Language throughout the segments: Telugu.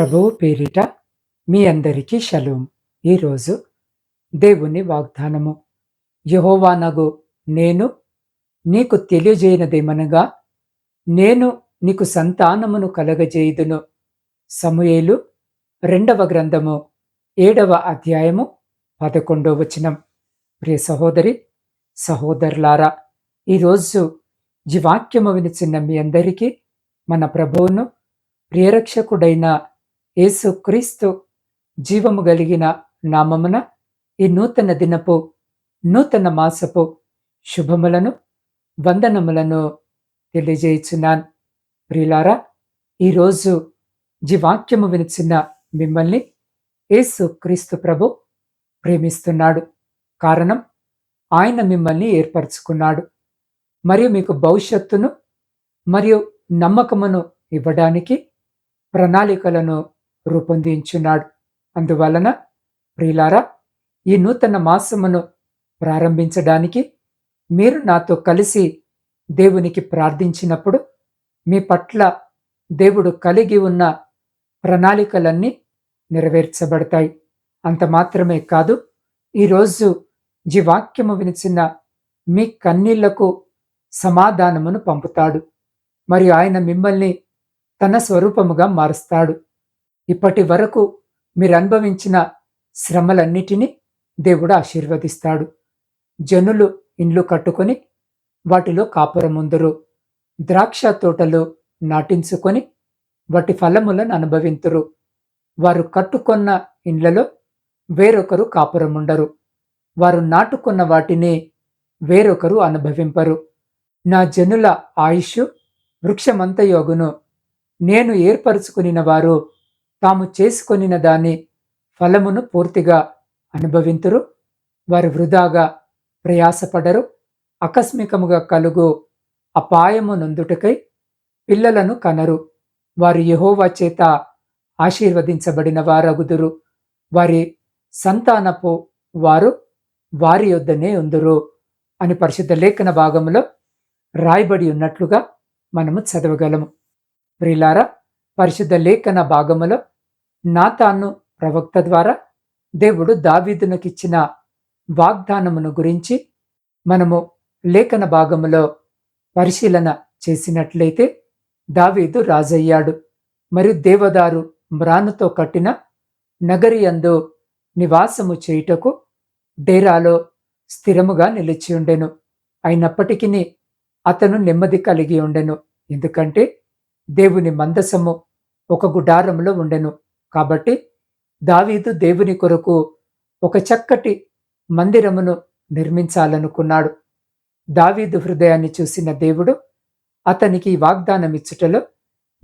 ప్రభువు పేరిట మీ అందరికీ షలోం. ఈరోజు దేవుని వాగ్దానము. యహోవానగు నేను నీకు తెలియజేయనదేమనగా నేను నీకు సంతానమును కలగజేయుదును. సమూయేలు రెండవ గ్రంథము ఏడవ అధ్యాయము పదకొండవ వచనం. ప్రియ సహోదరి సహోదరులారా ఈరోజు ఈ వాక్యము వినిచిన్న మీ అందరికీ మన ప్రభువును ప్రియరక్షకుడైన యేసుక్రీస్తు జీవము కలిగిన నామమున ఈ నూతన దినపు నూతన మాసపు శుభములను వందనములను తెలియజేయుచున్నాను. ప్రియులారా ఈరోజు జీవాక్యము వినిచిన మిమ్మల్ని యేసు క్రీస్తు ప్రభు ప్రేమిస్తున్నాడు. కారణం ఆయన మిమ్మల్ని ఏర్పరచుకున్నాడు. మరియు మీకు భవిష్యత్తును మరియు నమ్మకమును ఇవ్వడానికి ప్రణాళికలను రూపొందించున్నాడు. అందువలన ప్రియులారా ఈ నూతన మాసమును ప్రారంభించడానికి మీరు నాతో కలిసి దేవునికి ప్రార్థించినప్పుడు మీ పట్ల దేవుడు కలిగి ఉన్న ప్రణాళికలన్నీ నెరవేర్చబడతాయి. అంత మాత్రమే కాదు ఈరోజు జీవాక్యము వినిచిన మీ కన్నీళ్ళకు సమాధానమును పంపుతాడు. మరియు ఆయన మిమ్మల్ని తన స్వరూపముగా మారుస్తాడు. ఇప్పటి వరకు మీరు అనుభవించిన శ్రమలన్నిటినీ దేవుడు ఆశీర్వదిస్తాడు. జనులు ఇండ్లు కట్టుకొని వాటిలో కాపురముందరు ద్రాక్ష తోటలు నాటించుకొని వాటి ఫలములను అనుభవింతురు. వారు కట్టుకొన్న ఇండ్లలో వేరొకరు కాపురముండరు వారు నాటుకున్న వాటిని వేరొకరు అనుభవింపరు. నా జనుల ఆయుష్ వృక్షమంతయోగును. నేను ఏర్పరచుకునిన వారు తాము చేసుకొనిన దాని ఫలమును పూర్తిగా అనుభవింతురు. వారు వృధాగా ప్రయాసపడరు. ఆకస్మికముగా కలుగు అపాయము నందుటకై పిల్లలను కనరు. వారు యహోవా చేత ఆశీర్వదించబడిన వారగుదురు. వారి సంతానపు వారు వారి యొద్దనే ఉందురు అని పరిశుద్ధ లేఖన భాగంలో రాయబడి ఉన్నట్లుగా మనము చదవగలము. ప్రిలారా పరిశుద్ధ లేఖన భాగములో నాతాను ప్రవక్త ద్వారా దేవుడు దావీదునకిచ్చిన వాగ్దానమును గురించి మనము లేఖన భాగములో పరిశీలన చేసినట్లయితే దావీదు రాజయ్యాడు. మరియు దేవదారు మ్రానుతో కట్టిన నగరియందు నివాసము చేయుటకు డేరాలో స్థిరముగా నిలిచి ఉండెను. అయినప్పటికీ అతను నెమ్మది కలిగి ఉండెను. ఎందుకంటే దేవుని మందసము ఒక గుడారంలో ఉండెను. కాబట్టి దావీదు దేవుని కొరకు ఒక చక్కటి మందిరమును నిర్మించాలనుకున్నాడు. దావీదు హృదయాన్ని చూసిన దేవుడు అతనికి వాగ్దానం ఇచ్చుటలో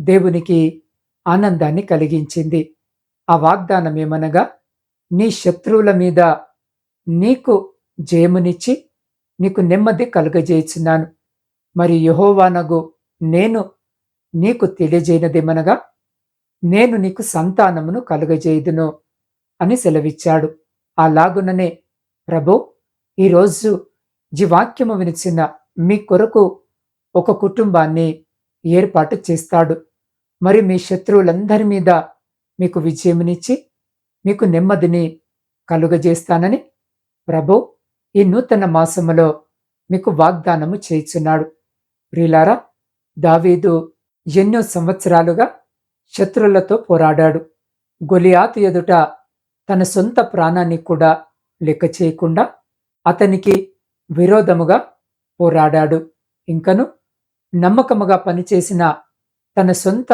దేవునికి ఆనందాన్ని కలిగించింది. ఆ వాగ్దానం ఏమనగా నీ శత్రువుల మీద నీకు జయమునిచ్చి నీకు నెమ్మది కలుగజేయుచున్నాను. మరి యహోవానగు నేను నీకు తెలియజేయనదేమనగా నేను నీకు సంతానమును కలుగజేయుదును అని సెలవిచ్చాడు. అలాగుననే ప్రభు ఈరోజు జీవాక్యము వినిచిన మీ కొరకు ఒక కుటుంబాన్ని ఏర్పాటు చేస్తాడు. మరి మీ శత్రువులందరి మీద మీకు విజయమునిచ్చి మీకు నెమ్మదిని కలుగజేస్తానని ప్రభు ఈ నూతన మాసములో మీకు వాగ్దానము చేయుచున్నాడు. ప్రిలారా దావీదు ఎన్నో సంవత్సరాలుగా శత్రులతో పోరాడాడు. గొలియాతు ఎదుట తన సొంత ప్రాణాన్ని కూడా లెక్క చేయకుండా అతనికి విరోధముగా పోరాడాడు. ఇంకను నమ్మకముగా పనిచేసిన తన సొంత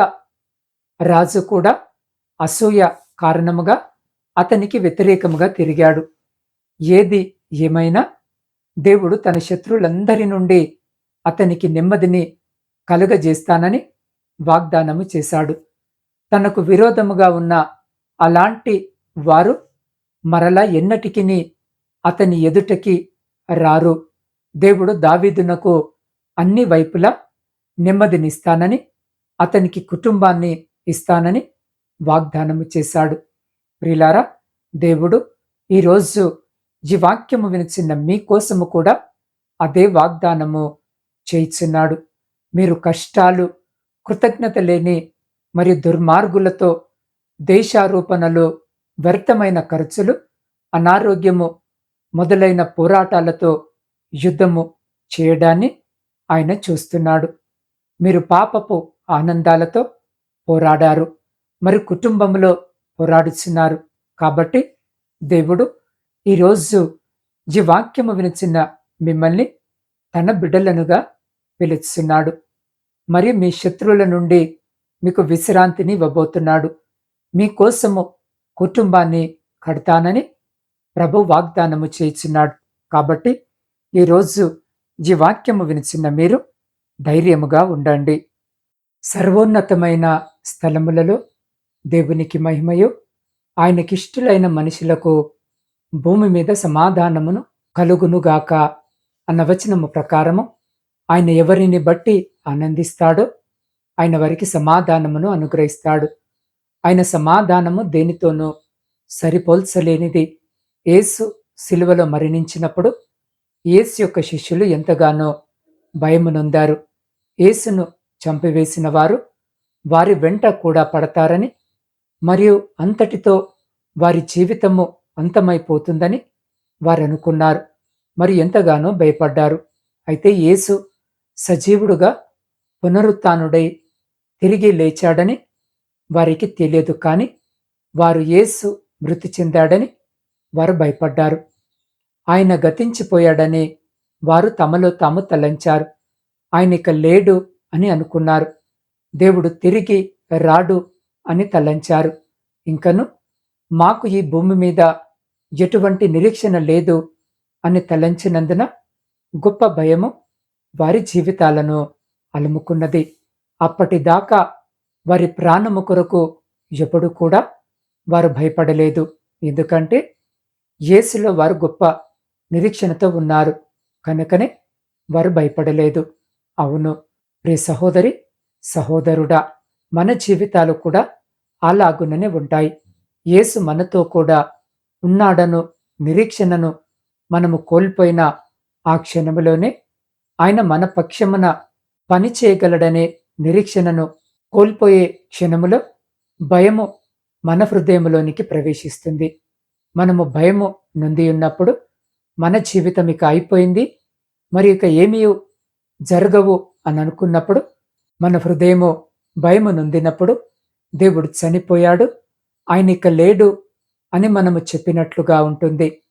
రాజు కూడా అసూయ కారణముగా అతనికి వ్యతిరేకముగా తిరిగాడు. ఏది ఏమైనా దేవుడు తన శత్రులందరి నుండి అతనికి నెమ్మదిని కలుగజేస్తానని వాగ్దానము చేశాడు. తనకు విరోధముగా ఉన్న అలాంటి వారు మరలా ఎన్నటికిని అతని ఎదుటకి రారు. దేవుడు దావీదునకు అన్ని వైపులా నెమ్మదినిస్తానని అతనికి కుటుంబాన్ని ఇస్తానని వాగ్దానము చేశాడు. ప్రిలారా దేవుడు ఈరోజు జీవాక్యము వినిచిన మీకోసము కూడా అదే వాగ్దానము చేయిచున్నాడు. మీరు కష్టాలు కృతజ్ఞత లేని మరియు దుర్మార్గులతో దేశారోపణలు వ్యర్థమైన ఖర్చులు అనారోగ్యము మొదలైన పోరాటాలతో యుద్ధము చేయడాన్ని ఆయన చూస్తున్నాడు. మీరు పాపపు ఆనందాలతో పోరాడారు మరి కుటుంబంలో పోరాడుచున్నారు కాబట్టి దేవుడు ఈరోజు ఈ వాక్యము వినిచిన మిమ్మల్ని తన బిడ్డలనుగా పిలుస్తున్నాడు. మరియు మీ శత్రువుల నుండి మీకు విశ్రాంతిని ఇవ్వబోతున్నాడు. మీకోసము కుటుంబాన్ని కడతానని ప్రభు వాగ్దానము చేయించున్నాడు. కాబట్టి ఈరోజు ఈ వాక్యము వినిచిన మీరు ధైర్యముగా ఉండండి. సర్వోన్నతమైన స్థలములలో దేవునికి మహిమయు ఆయనకిష్టులైన మనుషులకు భూమి మీద సమాధానమును కలుగునుగాక అన్న వచనము ప్రకారము ఆయన ఎవరిని బట్టి ఆనందిస్తాడో ఆయన వారికి సమాధానమును అనుగ్రహిస్తాడు. ఆయన సమాధానము దేనితోనూ సరిపోల్చలేనిది. యేసు సిలువలో మరణించినప్పుడు యేసు యొక్క శిష్యులు ఎంతగానో భయమునొందారు. యేసును చంపివేసిన వారు వారి వెంట కూడా పడతారని మరియు అంతటితో వారి జీవితము అంతమైపోతుందని వారు అనుకున్నారు మరి ఎంతగానో భయపడ్డారు. అయితే యేసు సజీవుడుగా పునరుత్డై తిరిగి లేచాడని వారికి తెలియదు కానీ వారు యేసు మృతి చెందాడని వారు భయపడ్డారు. ఆయన గతించిపోయాడని వారు తమలో తాము తలంచారు. ఆయన ఇక లేడు అని అనుకున్నారు. దేవుడు తిరిగి రాడు అని తలంచారు. ఇంకను మాకు ఈ భూమి మీద ఎటువంటి నిరీక్షణ లేదు అని తలంచినందున గొప్ప భయము వారి జీవితాలను అలుముకున్నది. అప్పటిదాకా వారి ప్రాణము కొరకు ఎప్పుడు కూడా వారు భయపడలేదు. ఎందుకంటే యేసులో వారు గొప్ప నిరీక్షణతో ఉన్నారు. కనుకనే వారు భయపడలేదు. అవును ప్రియ సహోదరి సహోదరుడా మన జీవితాలు కూడా అలాగుననే ఉంటాయి. యేసు మనతో కూడా ఉన్నాడను నిరీక్షణను మనము కోల్పోయిన ఆ క్షణములోనే ఆయన మన పక్షమున పని చేయగలడనే నిరీక్షణను కోల్పోయే క్షణములో భయము మన హృదయంలోనికి ప్రవేశిస్తుంది. మనము భయము నొంది ఉన్నప్పుడు మన జీవితం ఇక అయిపోయింది. మరి ఇక ఏమీ జరగవు అని అనుకున్నప్పుడు మన హృదయము భయము నొందినప్పుడు దేవుడు చనిపోయాడు. ఆయన ఇక లేడు అని మనము చెప్పినట్లుగా ఉంటుంది.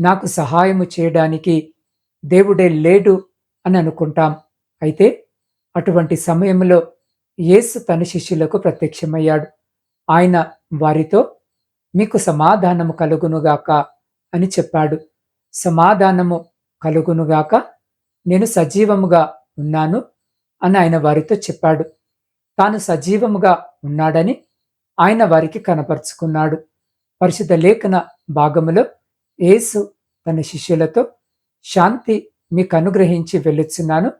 నాకు సహాయము చేయడానికి దేవుడే లేడు అని అనుకుంటాం. అయితే అటువంటి సమయంలో యేసు తన శిష్యులకు ప్రత్యక్షమయ్యాడు. ఆయన వారితో మీకు సమాధానము కలుగునుగాక అని చెప్పాడు. సమాధానము కలుగునుగాక నేను సజీవముగా ఉన్నాను అని ఆయన వారితో చెప్పాడు. తాను సజీవముగా ఉన్నాడని ఆయన వారికి కనపరుచుకున్నాడు. పరిశుద్ధ లేఖన భాగములో యేసు తన శిష్యులతో శాంతి మీకు అనుగ్రహించి వెళ్ళుచున్నాను.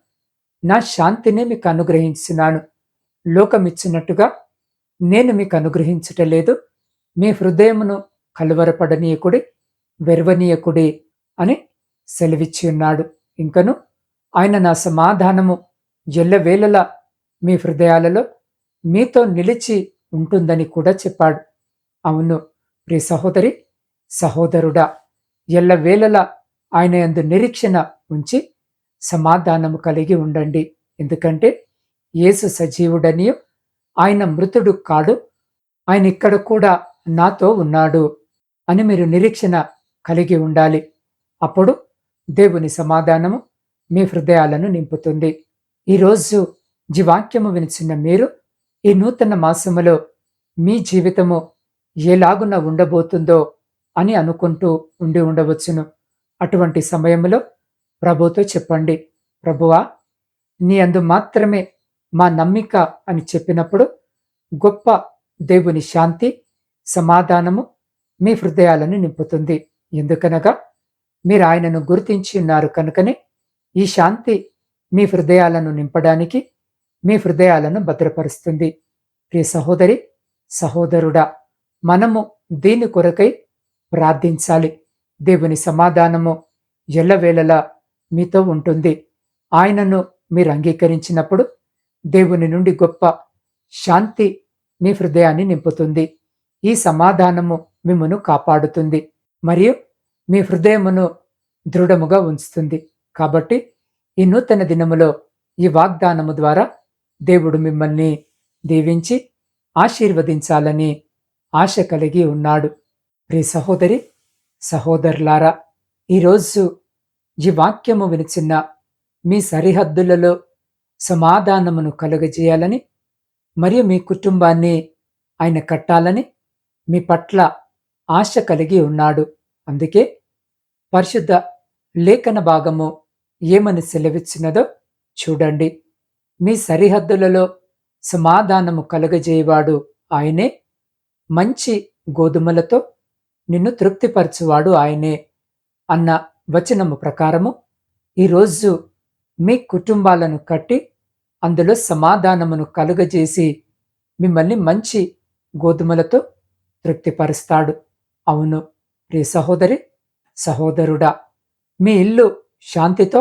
నా శాంతినే మీకు అనుగ్రహించున్నాను లోకమిచ్చినట్టుగా నేను మీకు అనుగ్రహించటలేదు. మీ హృదయమును కలువరపడనీయకుడి వెర్వనీయకుడి అని సెలవిచ్చి ఉన్నాడు. ఇంకను ఆయన నా సమాధానము ఎల్లవేళలా మీ హృదయాలలో మీతో నిలిచి ఉంటుందని కూడా చెప్పాడు. అవును ప్రియ సహోదరి సహోదరుడా ఎల్లవేళలా ఆయన ఎందు నిరీక్షణ ఉంచి సమాధానము కలిగి ఉండండి. ఎందుకంటే యేసు సజీవుడని ఆయన మృతుడు కాడు ఆయన ఇక్కడ కూడా నాతో ఉన్నాడు అని మీరు నిరీక్షణ కలిగి ఉండాలి. అప్పుడు దేవుని సమాధానము మీ హృదయాలను నింపుతుంది. ఈరోజు జీవాక్యము వినిచిన మీరు ఈ నూతన మాసములో మీ జీవితము ఎలాగున ఉండబోతుందో అని అనుకుంటూ ఉండి ఉండవచ్చును. అటువంటి సమయంలో ప్రభుతో చెప్పండి ప్రభువా నీ అందు మాత్రమే మా నమ్మిక అని చెప్పినప్పుడు గొప్ప దేవుని శాంతి సమాధానము మీ హృదయాలను నింపుతుంది. ఎందుకనగా మీరు ఆయనను గుర్తించి ఉన్నారు కనుకనే ఈ శాంతి మీ హృదయాలను నింపడానికి మీ హృదయాలను భద్రపరుస్తుంది. ప్రియ సహోదరి సహోదరుడా మనము దీని కొరకై ప్రార్థించాలి. దేవుని సమాధానము ఎల్లవేళలా మీతో ఉంటుంది. ఆయనను మీరు అంగీకరించినప్పుడు దేవుని నుండి గొప్ప శాంతి మీ హృదయాన్ని నింపుతుంది. ఈ సమాధానము మిమ్మను కాపాడుతుంది. మరియు మీ హృదయమును దృఢముగా ఉంచుతుంది. కాబట్టి ఈ నూతన దినములో ఈ వాగ్దానము ద్వారా దేవుడు మిమ్మల్ని దీవించి ఆశీర్వదించాలని ఆశ కలిగి ఉన్నాడు. ప్రియ సహోదరి సహోదరులారా ఈరోజు ఈ వాక్యము వినిచిన్న మీ సరిహద్దులలో సమాధానమును కలుగజేయాలని మరియు మీ కుటుంబాన్ని ఆయన కట్టాలని మీ పట్ల ఆశ కలిగి ఉన్నాడు. అందుకే పరిశుద్ధ లేఖన భాగము ఏమని సెలవిచ్చినదో చూడండి. మీ సరిహద్దులలో సమాధానము కలుగజేయవాడు ఆయనే. మంచి గోధుమలతో నిన్ను తృప్తిపరచువాడు ఆయనే అన్న వచనము ప్రకారము ఈరోజు మీ కుటుంబాలను కట్టి అందులో సమాధానమును కలుగజేసి మిమ్మల్ని మంచి గోధుమలతో తృప్తిపరుస్తాడు. అవును ప్రియ సహోదరి సహోదరుడా మీ ఇల్లు శాంతితో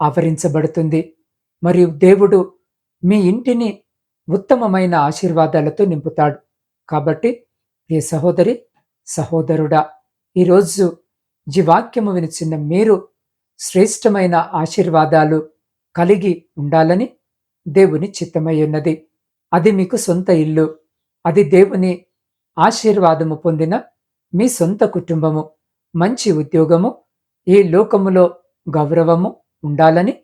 ఆవరించబడుతుంది. మరియు దేవుడు మీ ఇంటిని ఉత్తమమైన ఆశీర్వాదాలతో నింపుతాడు. కాబట్టి ప్రియ సహోదరి సహోదరుడా ఈరోజు జీవాక్యము వినిచిన్న మీరు శ్రేష్టమైన ఆశీర్వాదాలు కలిగి ఉండాలని దేవుని చిత్తమయ్యున్నది అది మీకు సొంత ఇల్లు. అది దేవుని ఆశీర్వాదము పొందిన మీ సొంత కుటుంబము. మంచి ఉద్యోగము. ఈ లోకములో గౌరవము ఉండాలని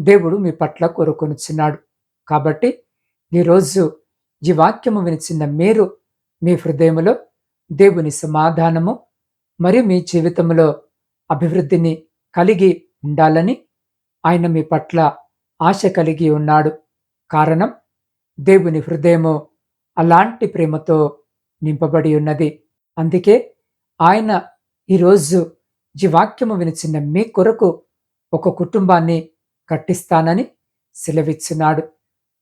దేవుడు మీ పట్ల కోరుకొనుచున్నాడు. కాబట్టి ఈరోజు ఈ వాక్యము వినిచిన మీరు మీ హృదయములో దేవుని సమాధానము మరియు మీ జీవితంలో అభివృద్ధిని కలిగి ఉండాలని ఆయన మీ పట్ల ఆశ కలిగి ఉన్నాడు. కారణం దేవుని హృదయము అలాంటి ప్రేమతో నింపబడి ఉన్నది. అందుకే ఆయన ఈరోజు ఈ వాక్యము వినిచిన మీ కొరకు ఒక కుటుంబాన్ని కట్టిస్తానని సెలవిచ్చున్నాడు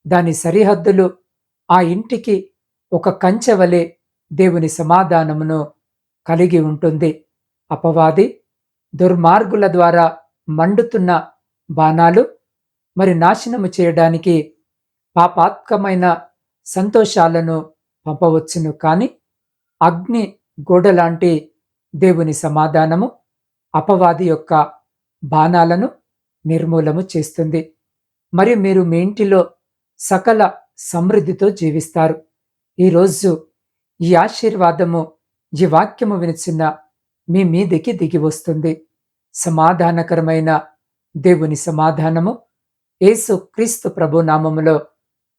దాని సరిహద్దులు ఆ ఇంటికి ఒక కంచె వలె దేవుని సమాధానమును కలిగి ఉంటుంది. అపవాది దుర్మార్గుల ద్వారా మండుతున్న బాణాలు మరి నాశనము చేయడానికి పాపాత్మకమైన సంతోషాలను పంపవచ్చును కానీ అగ్ని గోడలాంటి దేవుని సమాధానము అపవాది యొక్క బాణాలను నిర్మూలము చేస్తుంది. మరియు మీరు మీ ఇంటిలో సకల సమృద్ధితో జీవిస్తారు. ఈరోజు ఈ ఆశీర్వాదము ఈ వాక్యము వినిచిన మీ మీదికి దిగి వస్తుంది. సమాధానకరమైన దేవుని సమాధానము యేసు క్రీస్తు ప్రభు నామములో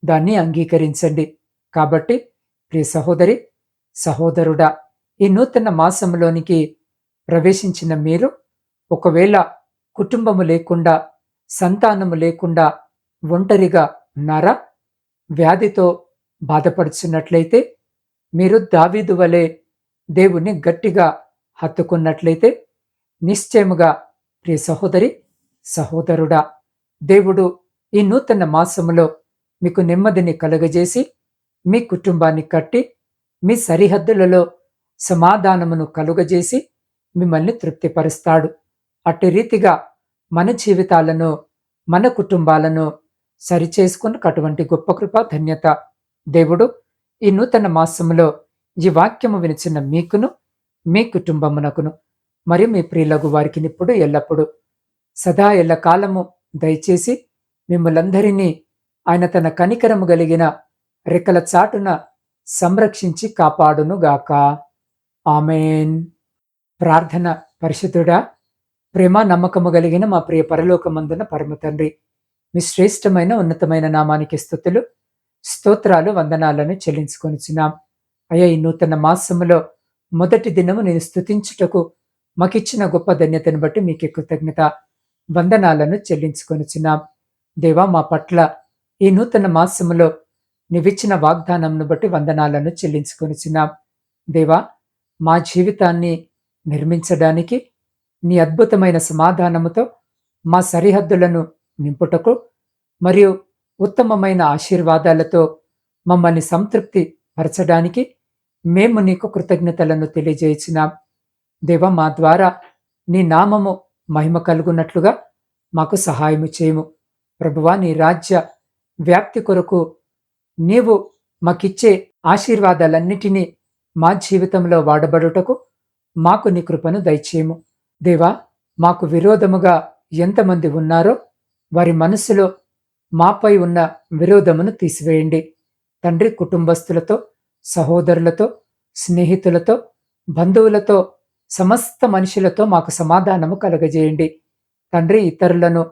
దాన్ని అంగీకరించండి. కాబట్టి ప్రియ సహోదరి సహోదరుడా ఈ నూతన మాసంలోనికి ప్రవేశించిన మీరు ఒకవేళ కుటుంబము లేకుండా సంతానము లేకుండా ఒంటరిగా ఉన్నారా? వ్యాధితో బాధపడుచున్నట్లయితే మీరు దావీదు వలె దేవుణ్ణి గట్టిగా హత్తుకున్నట్లయితే నిశ్చయముగా ప్రియ సహోదరి సహోదరుడా దేవుడు ఈ నూతన మాసములో మీకు నెమ్మదిని కలుగజేసి మీ కుటుంబాన్ని కట్టి మీ సరిహద్దులలో సమాధానమును కలుగజేసి మిమ్మల్ని తృప్తిపరుస్తాడు. అట్టి రీతిగా మన జీవితాలను మన కుటుంబాలను సరిచేసుకున్నటువంటి గొప్ప కృప ధన్యత దేవుడు ఈ నూతన మాసములో ఈ వాక్యము వినిచిన మీకును మీ కుటుంబమునకును మరియు మీ ప్రియులకు వారికి ఇప్పుడు ఎల్లప్పుడు. సదా ఎల్లకాలము దయచేసి మిమ్మలందరినీ ఆయన తన కనికరము కలిగిన రెక్కల చాటున సంరక్షించి కాపాడునుగాక. ఆమెన్. ప్రార్థన పరిశుద్ధుడా ప్రేమ నమ్మకము కలిగిన మా ప్రియ పరలోకమందున పరమ తండ్రి మీ శ్రేష్టమైన ఉన్నతమైన నామానికి స్థుతులు స్తోత్రాలు వందనాలను చెల్లించుకొనిచున్నాం. అయ్యా ఈ నూతన మాసములో మొదటి దినము నేను స్థుతించుటకు మాకిచ్చిన గొప్ప ధన్యతను బట్టి మీకు కృతజ్ఞత వందనాలను చెల్లించుకొనిచున్నాం. దేవా మా పట్ల ఈ నూతన మాసములో నీవిచ్చిన వాగ్దానంను బట్టి వందనాలను చెల్లించుకొనిచున్నాం. దేవా మా జీవితాన్ని నిర్మించడానికి నీ అద్భుతమైన సమాధానముతో మా సరిహద్దులను నింపుటకు మరియు ఉత్తమమైన ఆశీర్వాదాలతో మమ్మల్ని సంతృప్తి పరచడానికి మేము నీకు కృతజ్ఞతలను తెలియజేసినాం దేవ మా ద్వారా నీ నామము మహిమ కలుగున్నట్లుగా మాకు సహాయము చేయము. ప్రభువా నీ రాజ్య వ్యాప్తి కొరకు నీవు మాకిచ్చే ఆశీర్వాదాలన్నిటినీ మా జీవితంలో వాడబడుటకు మాకు నీ కృపను దయచేయము. దేవా మాకు విరోధముగా ఎంతమంది ఉన్నారో వారి మనసులో మాపై ఉన్న విరోధమును తీసివేయండి. తండ్రి కుటుంబస్తులతో సహోదరులతో స్నేహితులతో బంధువులతో సమస్త మనుషులతో మాకు సమాధానము కలగజేయండి. తండ్రి ఇతరులను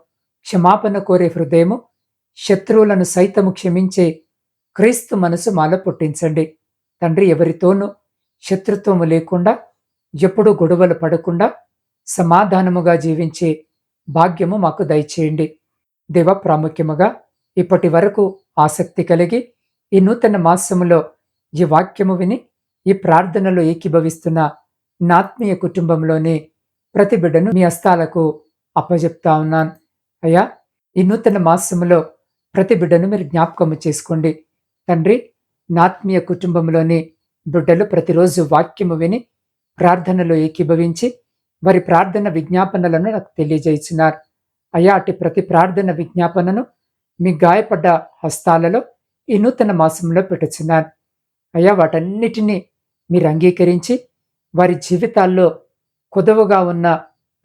క్షమాపణ కోరే హృదయము శత్రువులను సైతము క్షమించే క్రీస్తు మనసు మాల పుట్టించండి. తండ్రి ఎవరితోనూ శత్రుత్వము లేకుండా ఎప్పుడూ గొడవలు పడకుండా సమాధానముగా జీవించే భాగ్యము మాకు దయచేయండి. దేవ ప్రాముఖ్యముగా ఇప్పటి వరకు ఆసక్తి కలిగి ఈ నూతన మాసములో ఈ వాక్యము విని ఈ ప్రార్థనలో ఏకీభవిస్తున్న నాత్మీయ కుటుంబంలోని ప్రతి బిడ్డను మీ హస్తాలకు అప్పజెప్తా ఉన్నాను. అయ్యా ఈ నూతన మాసములో ప్రతి బిడ్డను మీరు జ్ఞాపకము చేసుకోండి. తండ్రి నాత్మీయ కుటుంబంలోని బిడ్డలు ప్రతిరోజు వాక్యము విని ప్రార్థనలో ఏకీభవించి వారి ప్రార్థన విజ్ఞాపనలను నాకు తెలియజేస్తున్నారు అయ్యా అటు ప్రతి ప్రార్థన విజ్ఞాపనను మీ గాయపడ్డ హస్తాలలో ఈ నూతన మాసంలో పెట్టుచున్నాను. అయ్యా వాటన్నిటినీ మీరు అంగీకరించి వారి జీవితాల్లో కుదవగా ఉన్న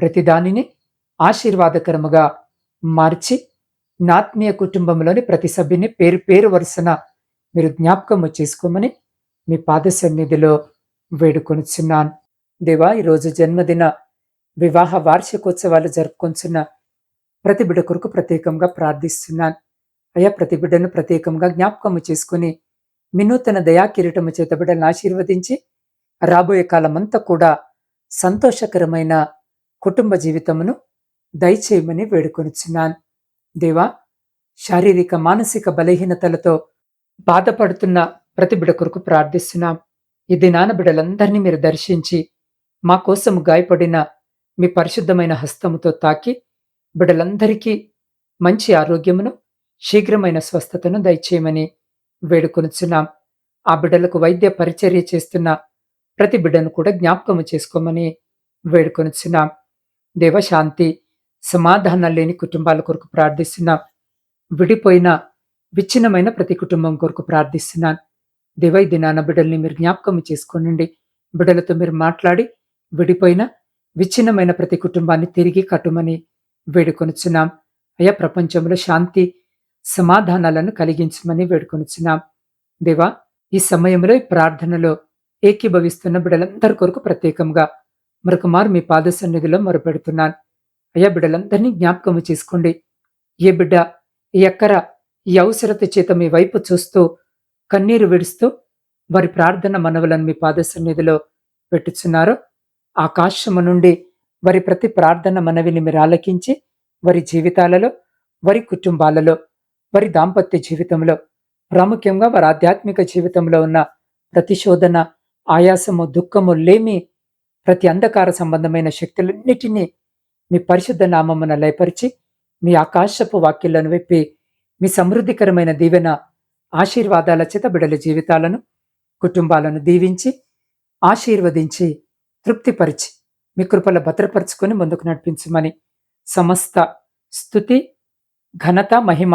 ప్రతిదానిని ఆశీర్వాదకరముగా మార్చి నాత్మీయ కుటుంబంలోని ప్రతి సభ్యుని పేరు పేరు వరుసన మీరు జ్ఞాపకము చేసుకోమని మీ పాద సన్నిధిలో వేడుకొనిచున్నాను. దేవా ఈరోజు జన్మదిన వివాహ వార్షికోత్సవాలు జరుపుకొంచున్న ప్రతి బిడ్డ కొరకు ప్రత్యేకంగా ప్రార్థిస్తున్నాను. అయ్యా ప్రతి బిడ్డను ప్రత్యేకంగా జ్ఞాపకము చేసుకుని వినూతన దయా కిరీటము చేత బిడ్డలను ఆశీర్వదించి రాబోయే కాలమంతా కూడా సంతోషకరమైన కుటుంబ జీవితమును దయచేయమని వేడుకొనిచున్నాను. దేవా శారీరక మానసిక బలహీనతలతో బాధపడుతున్న ప్రతి బిడ కొరకు ప్రార్థిస్తున్నాం. ఇది దినాన బిడలందరినీ మీరు దర్శించి మా కోసం గాయపడిన మీ పరిశుద్ధమైన హస్తముతో తాకి బిడలందరికీ మంచి ఆరోగ్యమును శీఘ్రమైన స్వస్థతను దయచేయమని వేడుకొనుచున్నాం. ఆ బిడ్డలకు వైద్య పరిచర్య చేస్తున్న ప్రతి బిడ్డను కూడా జ్ఞాపకము చేసుకోమని వేడుకొనుచున్నాం. దేవశాంతి సమాధానం లేని కుటుంబాల కొరకు ప్రార్థిస్తున్నాం. విడిపోయిన విచ్ఛిన్నమైన ప్రతి కుటుంబం కొరకు ప్రార్థిస్తున్నాను దివై దినాన బిడ్డల్ని మీరు జ్ఞాపకం చేసుకోనండి. బిడ్డలతో మీరు మాట్లాడి విడిపోయిన విచ్ఛిన్నమైన ప్రతి కుటుంబాన్ని తిరిగి కట్టుమని వేడుకొనుచున్నాం. అయ్యా ప్రపంచంలో శాంతి సమాధానాలను కలిగించమని వేడుకొనిచున్నాం. దేవా ఈ సమయంలో ఈ ప్రార్థనలో ఏకీభవిస్తున్న బిడలందరి కొరకు ప్రత్యేకంగా మరొకమారు మీ పాద సన్నిధిలో మొరపెడుతున్నాను. అయ్యా బిడ్డలందరినీ జ్ఞాపకము చేసుకోండి. ఏ బిడ్డ ఎక్కర ఈ అవసరత చేత మీ వైపు చూస్తూ కన్నీరు విడుస్తూ వారి ప్రార్థన మనవులను మీ పాద సన్నిధిలో పెట్టుచున్నారో ఆకాశము నుండి వారి ప్రతి ప్రార్థన మనవిని మీరు ఆలకించి వారి జీవితాలలో వారి కుటుంబాలలో వారి దాంపత్య జీవితంలో ప్రాముఖ్యంగా వారి ఆధ్యాత్మిక జీవితంలో ఉన్న ప్రతిశోధన ఆయాసము దుఃఖము లేమి ప్రతి అంధకార సంబంధమైన శక్తులన్నిటినీ మీ పరిశుద్ధ నామమున లయపరిచి మీ ఆకాశపు వాక్యాలను విప్పి మీ సమృద్ధికరమైన దీవెన ఆశీర్వాదాల చేత బిడల జీవితాలను కుటుంబాలను దీవించి ఆశీర్వదించి తృప్తిపరిచి మీ కృపల భద్రపరుచుకొని ముందుకు నడిపించమని సమస్త స్థుతి ఘనత మహిమ